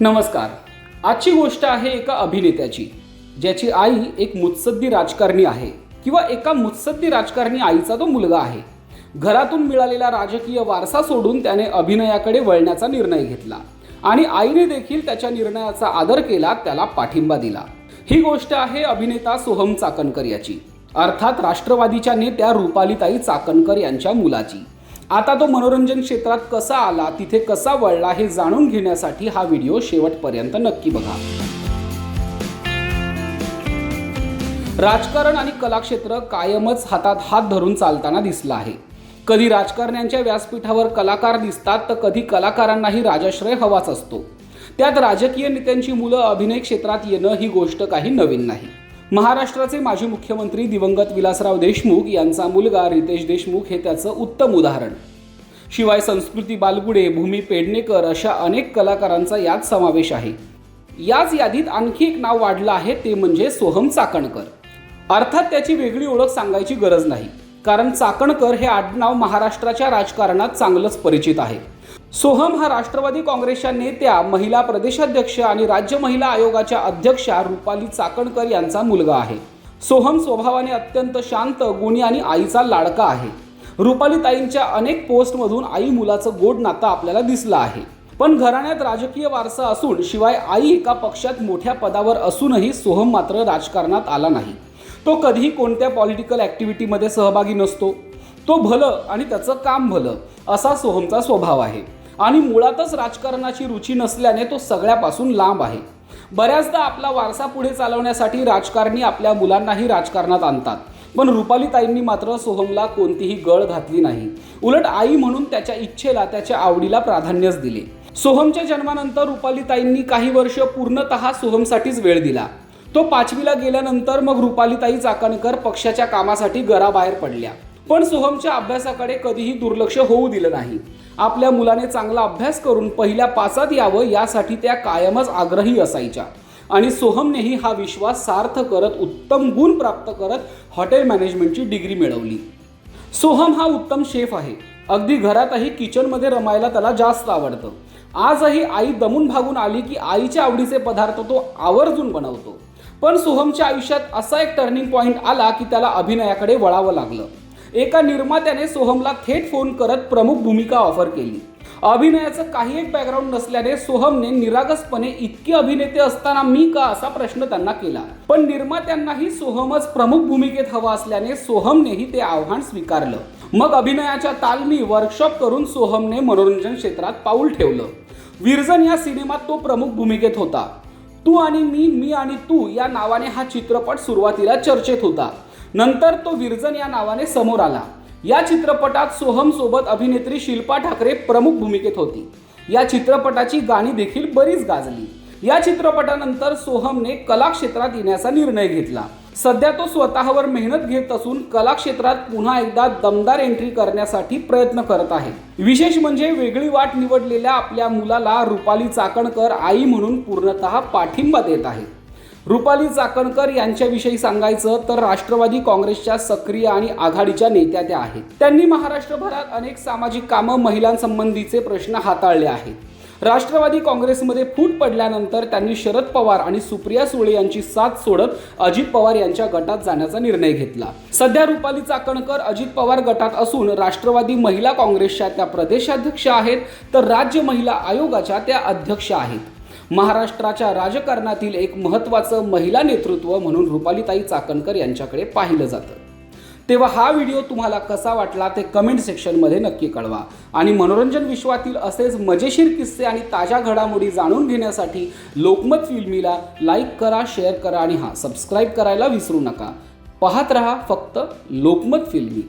नमस्कार. आजची गोष्ट आहे एका अभिनेत्याची ज्याची आई एक मुत्सद्दी राजकारणी आहे किंवा एका मुत्सद्दी राजकारणी आईचा तो मुलगा आहे. घरातून मिळालेला राजकीय वारसा सोडून त्याने अभिनयाकडे वळण्याचा निर्णय घेतला आणि आईने देखील त्याच्या निर्णयाचा आदर केला त्याला पाठिंबा दिला. ही गोष्ट आहे अभिनेता सोहम चाकणकर याची. अर्थात राष्ट्रवादीच्या नेत्या रुपालीताई चाकणकर यांच्या मुलाची. आता तो मनोरंजन क्षेत्रात कसा आला तिथे कसा वळला हे जाणून घेण्यासाठी हा व्हिडिओ शेवटपर्यंत नक्की बघा. राजकारण आणि कलाक्षेत्र कायमच हातात हात धरून चालताना दिसला आहे. कधी राजकारण्यांच्या व्यासपीठावर कलाकार दिसतात तर कधी कलाकारांनाही राजाश्रय हवाच असतो. त्यात राजकीय नेत्यांची मुलं अभिनय क्षेत्रात येणं ही गोष्ट काही नवीन नाही. महाराष्ट्राचे माजी मुख्यमंत्री दिवंगत विलासराव देशमुख यांचा मुलगा रितेश देशमुख हे त्याचं उत्तम उदाहरण. शिवाय संस्कृती बालगुडे भूमी पेडणेकर अशा अनेक कलाकारांचा यात समावेश आहे. याच यादीत आणखी एक नाव वाढलं आहे ते म्हणजे सोहम चाकणकर. अर्थात त्याची वेगळी ओळख सांगायची गरज नाही कारण चाकणकर हे आडनाव महाराष्ट्राच्या राजकारणात चांगलंच परिचित आहे. सोहम हा राष्ट्रवादी काँग्रेसच्या नेत्या महिला प्रदेशाध्यक्ष आणि राज्य महिला आयोगाच्या अध्यक्षा रुपाली चाकणकर यांचा मुलगा आहे. सोहम स्वभावाने अत्यंत शांत गुणी आणि आईचा लाडका आहे. रुपालीताईंच्या अनेक पोस्टमधून आई मुलाचं गोड नातं आपल्याला दिसलं आहे. पण घराण्यात राजकीय वारसा असून शिवाय आई एका पक्षात मोठ्या पदावर असूनही सोहम मात्र राजकारणात आला नाही. तो कधीही कोणत्या पॉलिटिकल ॲक्टिव्हिटीमध्ये सहभागी नसतो. तो भलं आणि त्याचं काम भलं असा सोहमचा स्वभाव आहे. आणि मुळातच राजकारणाची रुची नसल्याने तो सगळ्यापासून लांब आहे. बऱ्याचदा आपला वारसा पुढे चालवण्यासाठी राजकारणी आपल्या मुलांनाही राजकारणात आणतात. पण रुपालीताईंनी मात्र सोहमला कोणतीही गळ घातली नाही. उलट आई म्हणून त्याच्या इच्छेला त्याच्या आवडीला प्राधान्यच दिले. सोहमच्या जन्मानंतर रुपालीताईंनी काही वर्ष पूर्णतः सोहमसाठीच वेळ दिला. तो पाचवीला गेल्यानंतर मग रुपालीताई चाकणकर पक्षाच्या कामासाठी घराबाहेर पडल्या. पण सोहमच्या अभ्यासाकडे कधीही दुर्लक्ष होऊ दिलं नाही. आपल्या मुलाने चांगला अभ्यास करून पहिल्या पाचात यावं यासाठी त्या कायमच आग्रही असायच्या. आणि सोहमनेही हा विश्वास सार्थ करत उत्तम गुण प्राप्त करत हॉटेल मॅनेजमेंटची डिग्री मिळवली. सोहम हा उत्तम शेफ आहे. अगदी घरातही किचनमध्ये रमायला त्याला जास्त आवडतं. आजही आई दमून भागून आली की आईच्या आवडीचे पदार्थ तो आवर्जून बनवतो. पण सोहमच्या आयुष्यात असा एक टर्निंग पॉईंट आला की त्याला अभिनयाकडे वळावं लागलं. एका निर्मात्याने सोहमला थेट फोन करत प्रमुख भूमिका ऑफर केली. अभिनयाचं काही एक बॅकग्राऊंड नसल्याने सोहमने निरागसपणे इतके अभिनेते असताना मी का असा प्रश्न त्यांना केला. पण निर्मात्यांनाही सोहमच प्रमुख भूमिकेत हवा असल्याने सोहमनेही ते आव्हान स्वीकारलं. मग अभिनयाच्या तालमी वर्कशॉप करून सोहमने मनोरंजन क्षेत्रात पाऊल ठेवलं. विरजन या सिनेमात तो प्रमुख भूमिकेत होता. तू आणि मी मी आणि तू या नावाने हा चित्रपट सुरुवातीला चर्चेत होता. नंतर तो विरजन या नावाने समोर आला. या चित्रपटात सोहम सोबत अभिनेत्री शिल्पा ठाकरे प्रमुख भूमिकेत होती. या चित्रपटाची गाणी देखील बरीच गाजली. या चित्रपटानंतर सोहमने कला क्षेत्रात येण्याचा निर्णय घेतला. सध्या तो स्वतःवर मेहनत घेत असून कला क्षेत्रात पुन्हा एकदा दमदार एंट्री करण्यासाठी प्रयत्न करत आहे. विशेष म्हणजे वेगळी वाट निवडलेल्या आपल्या मुलाला रुपाली चाकणकर आई म्हणून पूर्णतः पाठिंबा देत आहे. रुपाली चाकणकर यांच्याविषयी सांगायचं तर राष्ट्रवादी काँग्रेसच्या सक्रिय आणि आघाडीच्या नेत्या त्या आहेत. त्यांनी महाराष्ट्रभरात अनेक सामाजिक कामं महिलांसंबंधीचे प्रश्न हाताळले आहेत. राष्ट्रवादी काँग्रेसमध्ये फूट पडल्यानंतर त्यांनी शरद पवार आणि सुप्रिया सुळे यांची साथ सोडत अजित पवार यांच्या गटात जाण्याचा निर्णय घेतला. सध्या रुपाली चाकणकर अजित पवार गटात असून राष्ट्रवादी महिला काँग्रेसच्या त्या प्रदेशाध्यक्ष आहेत तर राज्य महिला आयोगाच्या त्या अध्यक्ष आहेत. महाराष्ट्राच्या राजकारणातील एक महत्त्वाचं महिला नेतृत्व म्हणून रुपालीताई चाकणकर यांच्याकडे पाहिलं जातं. तेव्हा हा व्हिडिओ तुम्हाला कसा वाटला ते कमेंट सेक्शनमध्ये नक्की कळवा. आणि मनोरंजन विश्वातील असेच मजेशीर किस्से आणि ताज्या घडामोडी जाणून घेण्यासाठी लोकमत फिल्मीला लाईक करा शेअर करा आणि हा सबस्क्राईब करायला विसरू नका. पाहत रहा फक्त लोकमत फिल्मी.